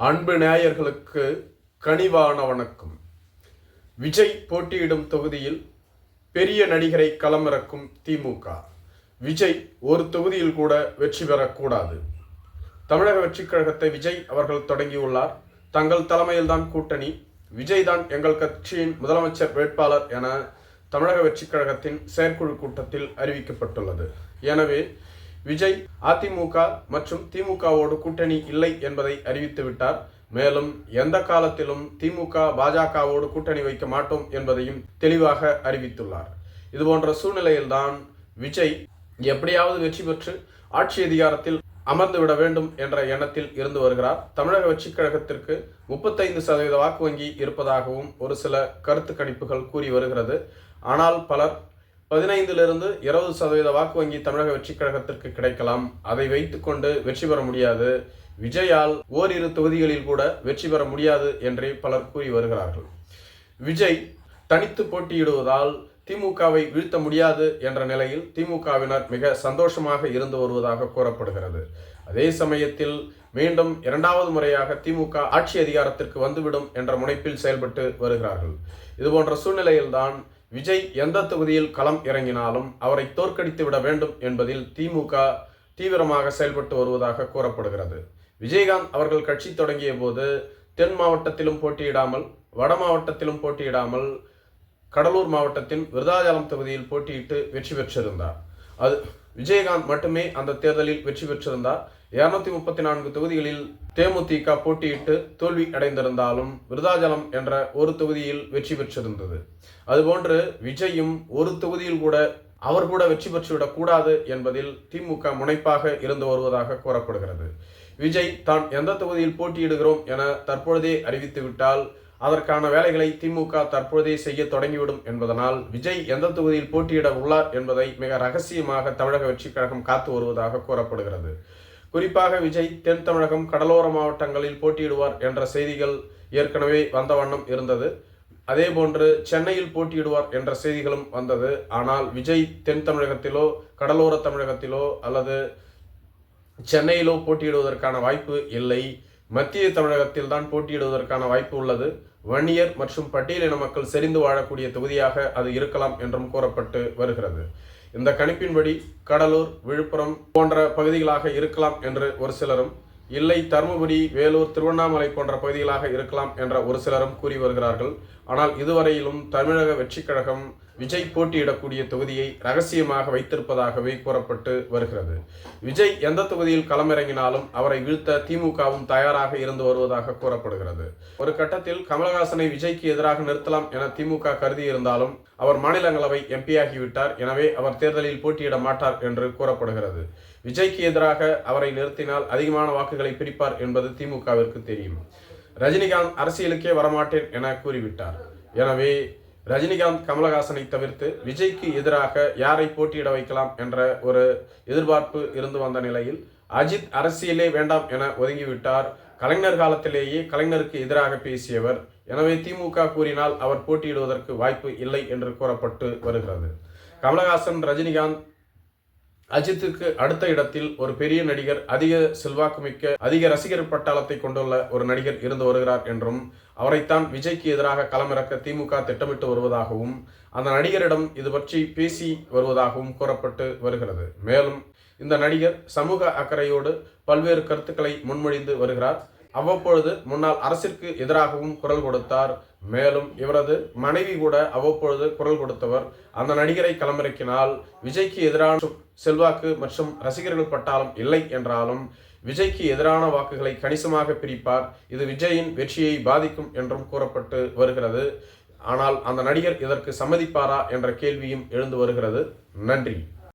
அன்பு நேயர்களுக்கு கனிவான வணக்கம். விஜய் போட்டியிடும் தொகுதியில் பெரிய நடிகரை களமிறக்கும் திமுக. விஜய் ஒரு தொகுதியில் கூட வெற்றி பெறக்கூடாது. தமிழக வெற்றிக் கழகத்தை விஜய் அவர்கள் தொடங்கியுள்ளார். தங்கள் தலைமையில்தான் கூட்டணி. விஜய் தான் எங்கள் கட்சியின் முதலமைச்சர் வேட்பாளர் என தமிழக வெற்றிக் கழகத்தின் செயற்குழு கூட்டத்தில் அறிவிக்கப்பட்டுள்ளது. எனவே விஜய் அதிமுக மற்றும் திமுகவோடு கூட்டணி இல்லை என்பதை அறிவித்து விட்டார். மேலும் எந்த காலத்திலும் திமுக பாஜகவோடு கூட்டணி வைக்க மாட்டோம் என்பதையும் தெளிவாக அறிவித்துள்ளார். இதுபோன்ற சூழ்நிலையில்தான் விஜய் எப்படியாவது வெற்றி பெற்று ஆட்சி அதிகாரத்தில் அமர்ந்து விட வேண்டும் என்ற எண்ணத்தில் இருந்து வருகிறார். தமிழக வெற்றிக் கழகத்திற்கு முப்பத்தைந்து சதவீத வாக்கு வங்கி இருப்பதாகவும் ஒரு சில கருத்து கணிப்புகள் கூறி வருகிறது. ஆனால் பலர் பதினைந்திலிருந்து இருபது சதவீத வாக்கு வங்கி தமிழக வெற்றிக் கழகத்திற்கு கிடைக்கலாம். அதை வைத்துக்கொண்டு வெற்றி பெற முடியாது. விஜயால் ஓரிரு தொகுதிகளில் கூட வெற்றி பெற முடியாது என்றே பலர் கூறி வருகிறார்கள். விஜய் தனித்து போட்டியிடுவதால் திமுகவை வீழ்த்த முடியாது என்ற நிலையில் திமுகவினர் மிக சந்தோஷமாக இருந்து வருவதாக கூறப்படுகிறது. அதே சமயத்தில் மீண்டும் இரண்டாவது முறையாக திமுக ஆட்சி அதிகாரத்திற்கு வந்துவிடும் என்ற முனைப்பில் செயல்பட்டு வருகிறார்கள். இதுபோன்ற சூழ்நிலையில்தான் விஜய் எந்த தொகுதியில் களம் இறங்கினாலும் அவரை தோற்கடித்து விட வேண்டும் என்பதில் திமுக தீவிரமாக செயல்பட்டு வருவதாக கூறப்படுகிறது. விஜயகாந்த் அவர்கள் கட்சி தொடங்கிய போது தென் மாவட்டத்திலும் போட்டியிடாமல் வட மாவட்டத்திலும் போட்டியிடாமல் கடலூர் மாவட்டத்தின் விருதாச்சலம் தொகுதியில் போட்டியிட்டு வெற்றி பெற்றிருந்தார். அது விஜயகாந்த் மட்டுமே அந்த தேர்தலில் வெற்றி பெற்றிருந்தார். இருநூத்தி முப்பத்தி நான்கு தொகுதிகளில் தேமுதிக போட்டியிட்டு தோல்வி அடைந்திருந்தாலும் விருதாச்சலம் என்ற ஒரு தொகுதியில் வெற்றி பெற்றிருந்தது. அதுபோன்று விஜயும் ஒரு தொகுதியில் கூட அவர் கூட வெற்றி பெற்றுவிடக் கூடாது என்பதில் திமுக முனைப்பாக இருந்து வருவதாக கூறப்படுகிறது. விஜய் தான் எந்த தொகுதியில் போட்டியிடுகிறோம் என தற்பொழுதே அறிவித்துவிட்டால் அதற்கான வேலைகளை திமுக தற்பொழுதே செய்ய தொடங்கிவிடும் என்பதனால் விஜய் எந்த தொகுதியில் போட்டியிட உள்ளார் என்பதை மிக ரகசியமாக தமிழக வெற்றிக் கழகம் காத்து வருவதாக கூறப்படுகிறது. குறிப்பாக விஜய் தென் தமிழகம் கடலோர மாவட்டங்களில் போட்டியிடுவார் என்ற செய்திகள் ஏற்கனவே வந்த வண்ணம் இருந்தது. அதே போன்று சென்னையில் போட்டியிடுவார் என்ற செய்திகளும் வந்தது. ஆனால் விஜய் தென் தமிழகத்திலோ கடலோர தமிழகத்திலோ அல்லது சென்னையிலோ போட்டியிடுவதற்கான வாய்ப்பு இல்லை. மத்திய தமிழகத்தில் தான் போட்டியிடுவதற்கான வாய்ப்பு உள்ளது. வன்னியர் மற்றும் பட்டியலின மக்கள் செறிந்து வாழக்கூடிய தொகுதியாக அது இருக்கலாம் என்றும் கூறப்பட்டு வருகிறது. இந்த கணிப்பின்படி கடலூர் விழுப்புரம் போன்ற பகுதிகளாக இருக்கலாம் என்று ஒரு சிலரும் இல்லை தருமபுரி வேலூர் திருவண்ணாமலை போன்ற பகுதிகளாக இருக்கலாம் என்ற ஒரு சிலரும் கூறி வருகிறார்கள். ஆனால் இதுவரையிலும் தமிழக வெற்றிக் கழகம் விஜய் போட்டியிடக்கூடிய தொகுதியை ரகசியமாக வைத்திருப்பதாகவே கூறப்பட்டு வருகிறது. விஜய் எந்த தொகுதியில் களமிறங்கினாலும் அவரை வீழ்த்த திமுகவும் தயாராக இருந்து வருவதாக கூறப்படுகிறது. ஒரு கட்டத்தில் கமலஹாசனை விஜய்க்கு எதிராக நிறுத்தலாம் என திமுக கருதி இருந்தாலும் அவர் மாநிலங்களவை எம்பியாகிவிட்டார். எனவே அவர் தேர்தலில் போட்டியிட மாட்டார் என்று கூறப்படுகிறது. விஜய்க்கு எதிராக அவரை நிறுத்தினால் அதிகமான வாக்குகளை பிரிப்பார் என்பது திமுகவிற்கு தெரியும். ரஜினிகாந்த் அரசியலுக்கே வரமாட்டேன் என கூறிவிட்டார். எனவே ரஜினிகாந்த் கமலஹாசனை தவிர்த்து விஜய்க்கு எதிராக யாரை போட்டியிட வைக்கலாம் என்ற ஒரு எதிர்பார்ப்பு இருந்து வந்த நிலையில் அஜித் அரசியலே வேண்டாம் என ஒதுங்கிவிட்டார். கலைஞர் காலத்திலேயே கலைஞருக்கு எதிராக பேசியவர். எனவே திமுக கூறினால் அவர் போட்டியிடுவதற்கு வாய்ப்பு இல்லை என்று கூறப்பட்டு வருகிறது. கமலஹாசன் ரஜினிகாந்த் அஜித்துக்கு அடுத்த இடத்தில் ஒரு பெரிய நடிகர் அதிக செல்வாக்குமிக்க அதிக ரசிகர் பட்டாளத்தை கொண்டுள்ள ஒரு நடிகர் இருந்து வருகிறார் என்றும் அவரைத்தான் விஜய்க்கு எதிராக களமிறக்க திமுக திட்டமிட்டு வருவதாகவும் அந்த நடிகரிடம் இது பற்றி பேசி வருவதாகவும் கூறப்பட்டு வருகிறது. மேலும் இந்த நடிகர் சமூக அக்கறையோடு பல்வேறு கருத்துக்களை முன்மொழிந்து வருகிறார். அவ்வப்பொழுது முன்னாள் அரசிற்கு எதிராகவும் குரல் கொடுத்தார். மேலும் இவரது மனைவி கூட அவ்வப்பொழுது குரல் கொடுத்தவர் அந்த நடிகரை களமிறக்கினால் விஜய்க்கு எதிரான செல்வாக்கு மற்றும் ரசிகர்கள் பட்டாலும் இல்லை என்றாலும் விஜய்க்கு எதிரான வாக்குகளை கணிசமாக பிரிப்பார். இது விஜயின் வெற்றியை பாதிக்கும் என்றும் கூறப்பட்டு வருகிறது. ஆனால் அந்த நடிகர் இதற்கு சம்மதிப்பாரா என்ற கேள்வியும் எழுந்து வருகிறது. நன்றி.